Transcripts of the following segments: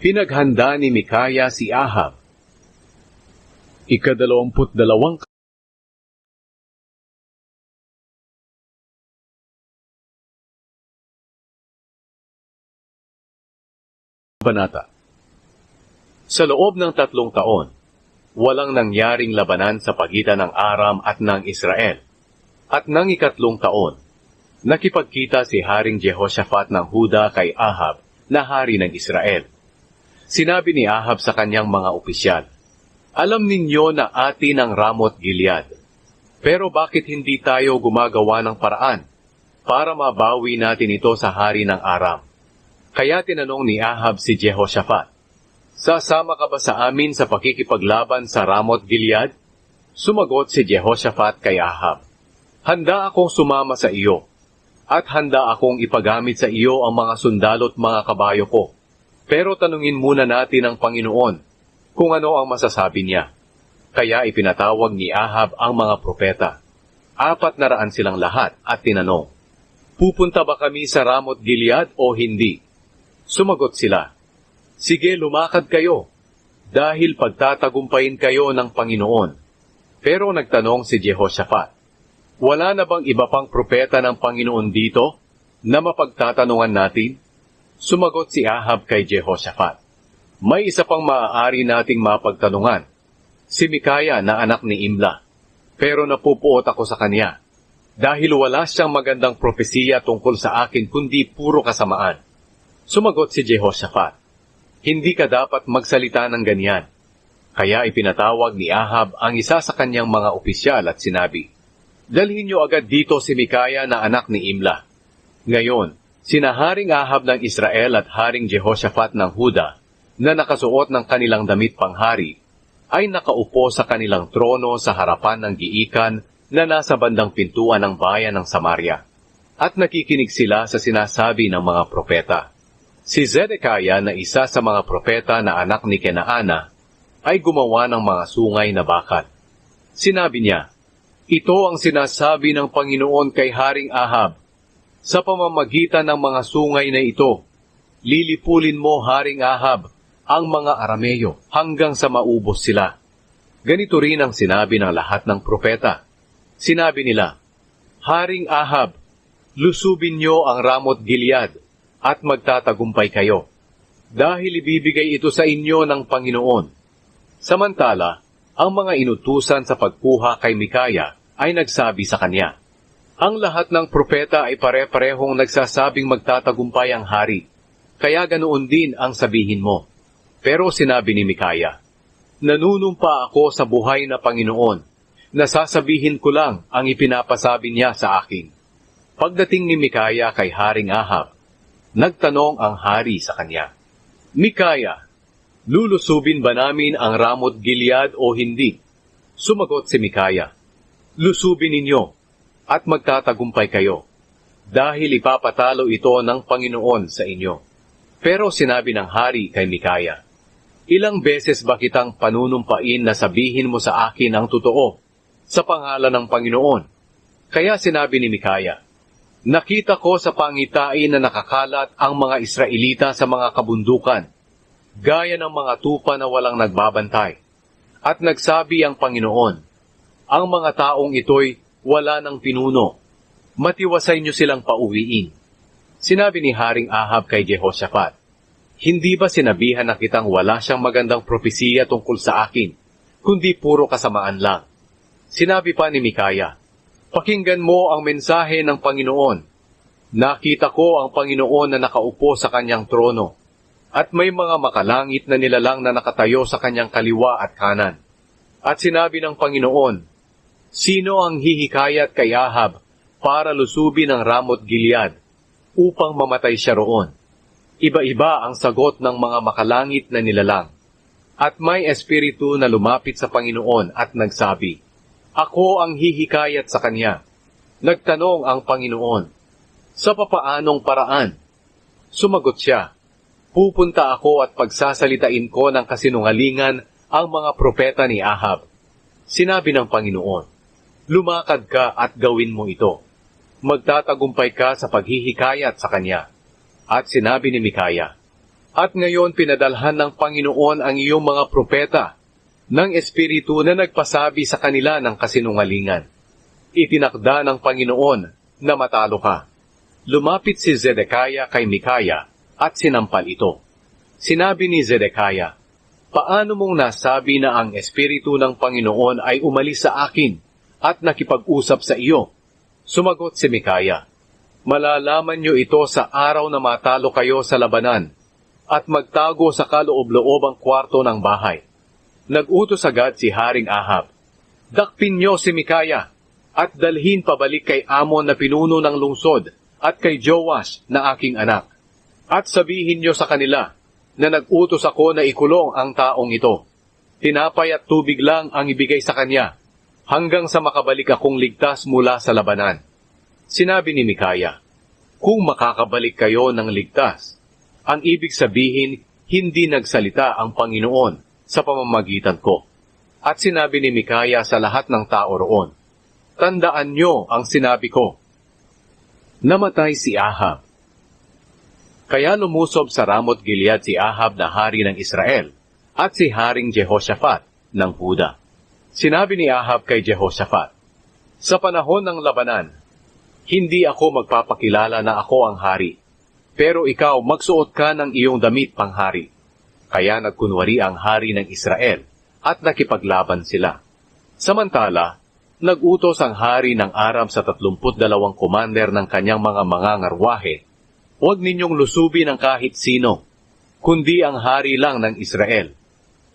Pinaghanda ni Mikaya si Ahab. Ikadalawamput dalawang Banata Sa loob ng tatlong taon, walang nangyaring labanan sa pagitan ng Aram at ng Israel. At nang ikatlong taon, nakipagkita si Haring Jehoshaphat ng Huda kay Ahab na hari ng Israel. Sinabi ni Ahab sa kanyang mga opisyal, Alam ninyo na atin ang Ramot Gilead. Pero bakit hindi tayo gumagawa ng paraan para mabawi natin ito sa hari ng Aram? Kaya tinanong ni Ahab si Jehoshaphat, Sasama ka ba sa amin sa pakikipaglaban sa Ramot Gilead? Sumagot si Jehoshaphat kay Ahab, Handa akong sumama sa iyo, at handa akong ipagamit sa iyo ang mga sundalo't mga kabayo ko. Pero tanungin muna natin ang Panginoon kung ano ang masasabi niya. Kaya ipinatawag ni Ahab ang mga propeta. Apat na raan silang lahat at tinanong, Pupunta ba kami sa Ramot Gilead o hindi? Sumagot sila, Sige, lumakad kayo, dahil pagtatagumpayin kayo ng Panginoon. Pero nagtanong si Jehoshaphat, Wala na bang iba pang propeta ng Panginoon dito na mapagtatanungan natin? Sumagot si Ahab kay Jehoshaphat, May isa pang maaari nating mapagtanungan, si Mikaya na anak ni Imla. Pero napupuot ako sa kanya, dahil wala siyang magandang propesiya tungkol sa akin kundi puro kasamaan. Sumagot si Jehoshaphat, Hindi ka dapat magsalita ng ganyan. Kaya ipinatawag ni Ahab ang isa sa kanyang mga opisyal at sinabi, Dalhin niyo agad dito si Mikaya na anak ni Imla. Ngayon, sinaharing Ahab ng Israel at Haring Jehoshaphat ng Huda na nakasuot ng kanilang damit panghari ay nakaupo sa kanilang trono sa harapan ng giikan na nasa bandang pintuan ng bayan ng Samaria. At nakikinig sila sa sinasabi ng mga propeta. Si Zedekiah na isa sa mga propeta na anak ni Kenaana ay gumawa ng mga sungay na bakat. Sinabi niya, Ito ang sinasabi ng Panginoon kay Haring Ahab, sa pamamagitan ng mga sungay na ito, lilipulin mo, Haring Ahab, ang mga Arameyo hanggang sa maubos sila. Ganito rin ang sinabi ng lahat ng propeta. Sinabi nila, Haring Ahab, lusubin niyo ang Ramot Gilead at magtatagumpay kayo, dahil ibibigay ito sa inyo ng Panginoon. Samantala, ang mga inutusan sa pagkuha kay Mikaya ay nagsabi sa kanya, Ang lahat ng propeta ay pare-parehong nagsasabing magtatagumpay ang hari, kaya ganoon din ang sabihin mo. Pero sinabi ni Mikaya, Nanunumpa ako sa buhay na Panginoon, nasasabihin ko lang ang ipinapasabi niya sa akin. Pagdating ni Mikaya kay Haring Ahab, nagtanong ang hari sa kanya, Mikaya, lulusubin ba namin ang Ramot Gilead o hindi? Sumagot si Mikaya, Lusubin ninyo at magtatagumpay kayo, dahil ipapatalo ito ng Panginoon sa inyo. Pero sinabi ng hari kay Mikaya, Ilang beses ba kitang panunumpain na sabihin mo sa akin ang totoo sa pangalan ng Panginoon? Kaya sinabi ni Mikaya, Nakita ko sa pangitain na nakakalat ang mga Israelita sa mga kabundukan, gaya ng mga tupa na walang nagbabantay. At nagsabi ang Panginoon, ang mga taong ito'y wala ng pinuno. Matiwasay niyo silang pauwiin. Sinabi ni Haring Ahab kay Jehoshaphat, Hindi ba sinabihan na kitang wala siyang magandang propesiya tungkol sa akin, kundi puro kasamaan lang? Sinabi pa ni Mikaya, Pakinggan mo ang mensahe ng Panginoon. Nakita ko ang Panginoon na nakaupo sa kanyang trono, at may mga makalangit na nilalang na nakatayo sa kanyang kaliwa at kanan. At sinabi ng Panginoon, Sino ang hihikayat kay Ahab para lusubin ang Ramot Gilead upang mamatay siya roon? Iba-iba ang sagot ng mga makalangit na nilalang. At may espiritu na lumapit sa Panginoon at nagsabi, Ako ang hihikayat sa kanya. Nagtanong ang Panginoon, Sa papaanong paraan? Sumagot siya, Pupunta ako at pagsasalitain ko ng kasinungalingan ang mga propeta ni Ahab. Sinabi ng Panginoon, Lumakad ka at gawin mo ito. Magtatagumpay ka sa paghihikayat sa kanya. At sinabi ni Mikaya, At ngayon pinadalhan ng Panginoon ang iyong mga propeta ng Espiritu na nagpasabi sa kanila ng kasinungalingan. Itinakda ng Panginoon na matalo ka. Lumapit si Zedekiah kay Mikaya at sinampal ito. Sinabi ni Zedekiah, Paano mong nasabi na ang Espiritu ng Panginoon ay umalis sa akin at nakipag-usap sa iyo? Sumagot si Mikaya, Malalaman niyo ito sa araw na matalo kayo sa labanan at magtago sa kaloob-loob ang kwarto ng bahay. Nag-utos agad si Haring Ahab, Dakpin niyo si Mikaya at dalhin pabalik kay Amon na pinuno ng lungsod at kay Joash na aking anak. At sabihin niyo sa kanila na nag-utos ako na ikulong ang taong ito. Tinapay at tubig lang ang ibigay sa kanya hanggang sa makabalik akong ligtas mula sa labanan. Sinabi ni Mikaya, Kung makakabalik kayo ng ligtas, ang ibig sabihin hindi nagsalita ang Panginoon sa pamamagitan ko. At sinabi ni Mikaya sa lahat ng tao roon, Tandaan niyo ang sinabi ko. Namatay si Ahab. Kaya lumusob sa Ramot Gilead si Ahab na hari ng Israel at si Haring Jehoshaphat ng Huda. Sinabi ni Ahab kay Jehoshaphat, Sa panahon ng labanan, hindi ako magpapakilala na ako ang hari, pero ikaw magsuot ka ng iyong damit panghari. Kaya nagkunwari ang hari ng Israel at nakipaglaban sila. Samantala, nagutos ang hari ng Aram sa 32 commander ng kanyang mga mangangarwahe Huwag ninyong lusubin ang kahit sino, kundi ang hari lang ng Israel.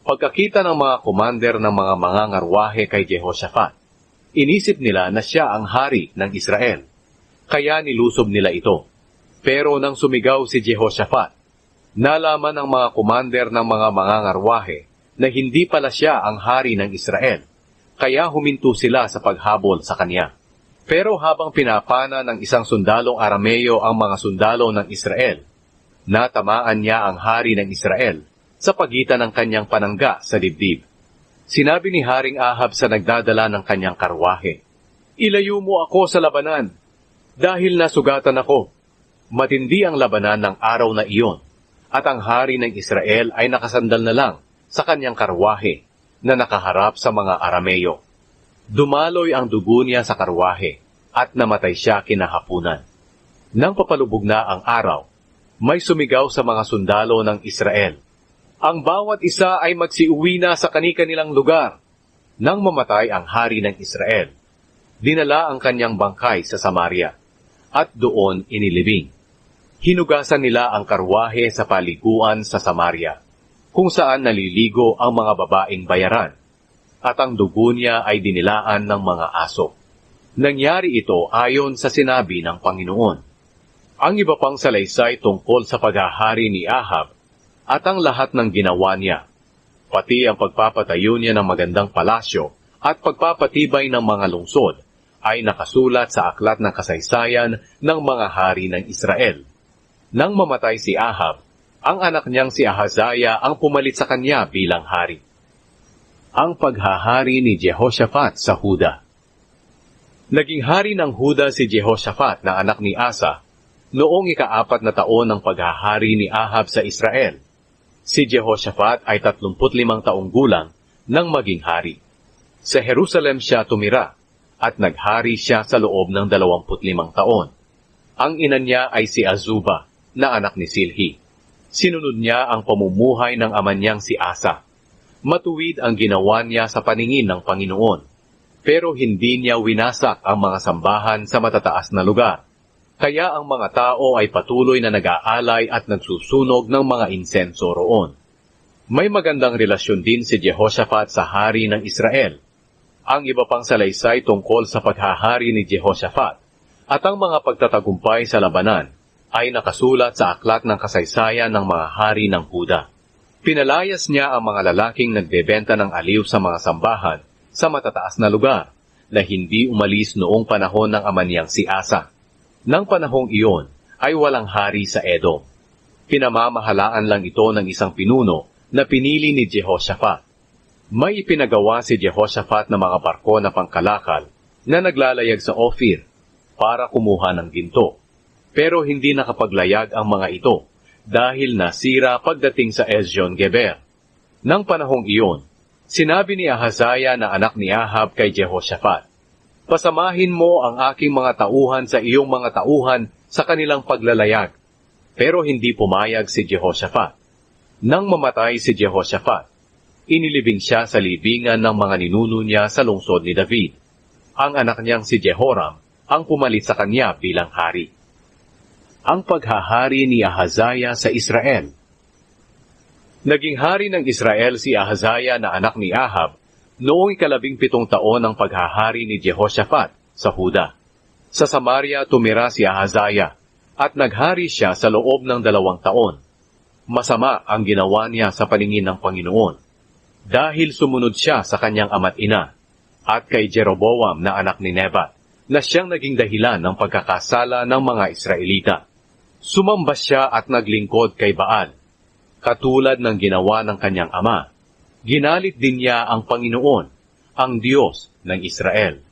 Pagkakita ng mga commander ng mga mangangarwahe kay Jehoshaphat, inisip nila na siya ang hari ng Israel. Kaya nilusob nila ito. Pero nang sumigaw si Jehoshaphat, nalaman ng mga commander ng mga mangangarwahe na hindi pala siya ang hari ng Israel. Kaya huminto sila sa paghabol sa kanya. Pero habang pinapana ng isang sundalong Arameo ang mga sundalo ng Israel, natamaan niya ang hari ng Israel sa pagitan ng kanyang panangga sa dibdib. Sinabi ni Haring Ahab sa nagdadala ng kanyang karwahe, Ilayo mo ako sa labanan, dahil nasugatan ako. Matindi ang labanan ng araw na iyon, at ang hari ng Israel ay nakasandal na lang sa kanyang karwahe na nakaharap sa mga Arameo. Dumaloy ang dugo niya sa karwahe at namatay siya kinahapunan. Nang papalubog na ang araw, may sumigaw sa mga sundalo ng Israel. Ang bawat isa ay magsiuwi na sa kani-kanilang lugar. Nang mamatay ang hari ng Israel, dinala ang kanyang bangkay sa Samaria at doon inilibing. Hinugasan nila ang karwahe sa paliguan sa Samaria, kung saan naliligo ang mga babaeng bayaran at ang dugo niya ay dinilaan ng mga aso. Nangyari ito ayon sa sinabi ng Panginoon. Ang iba pang salaysay tungkol sa paghahari ni Ahab at ang lahat ng ginawa niya, pati ang pagpapatayo niya ng magandang palasyo at pagpapatibay ng mga lungsod, ay nakasulat sa aklat ng kasaysayan ng mga hari ng Israel. Nang mamatay si Ahab, ang anak niyang si Ahaziah ang pumalit sa kanya bilang hari ang paghahari ni Jehoshaphat sa Huda. Naging hari ng Huda si Jehoshaphat na anak ni Asa noong ikaapat na taon ng paghahari ni Ahab sa Israel. Si Jehoshaphat ay 35 taong gulang nang maging hari. Sa Jerusalem siya tumira at naghari siya sa loob ng 25 taon. Ang ina niya ay si Azuba na anak ni Silhi. Sinunod niya ang pamumuhay ng ama niyang si Asa matuwid ang ginawa niya sa paningin ng Panginoon. Pero hindi niya winasak ang mga sambahan sa matataas na lugar. Kaya ang mga tao ay patuloy na nag-aalay at nagsusunog ng mga insenso roon. May magandang relasyon din si Jehoshaphat sa hari ng Israel. Ang iba pang salaysay tungkol sa paghahari ni Jehoshaphat at ang mga pagtatagumpay sa labanan ay nakasulat sa aklat ng kasaysayan ng mga hari ng Huda. Pinalayas niya ang mga lalaking nagbebenta ng aliw sa mga sambahan sa matataas na lugar na hindi umalis noong panahon ng ama niyang si Asa. Nang panahong iyon ay walang hari sa Edom. Pinamamahalaan lang ito ng isang pinuno na pinili ni Jehoshaphat. May ipinagawa si Jehoshaphat na mga barko na pangkalakal na naglalayag sa Ophir para kumuha ng ginto. Pero hindi nakapaglayag ang mga ito dahil nasira pagdating sa Ezyon Geber. Nang panahong iyon, sinabi ni Ahazaya na anak ni Ahab kay Jehoshaphat, Pasamahin mo ang aking mga tauhan sa iyong mga tauhan sa kanilang paglalayag. Pero hindi pumayag si Jehoshaphat. Nang mamatay si Jehoshaphat, inilibing siya sa libingan ng mga ninuno niya sa lungsod ni David. Ang anak niyang si Jehoram ang pumalit sa kanya bilang hari. Ang paghahari ni Ahazaya sa Israel Naging hari ng Israel si Ahazaya na anak ni Ahab noong ikalabing pitong taon ng paghahari ni Jehoshaphat sa Huda. Sa Samaria tumira si Ahazaya at naghari siya sa loob ng dalawang taon. Masama ang ginawa niya sa paningin ng Panginoon dahil sumunod siya sa kanyang ama't ina at kay Jeroboam na anak ni Nebat na siyang naging dahilan ng pagkakasala ng mga Israelita. Sumamba siya at naglingkod kay Baal, katulad ng ginawa ng kanyang ama. Ginalit din niya ang Panginoon, ang Diyos ng Israel.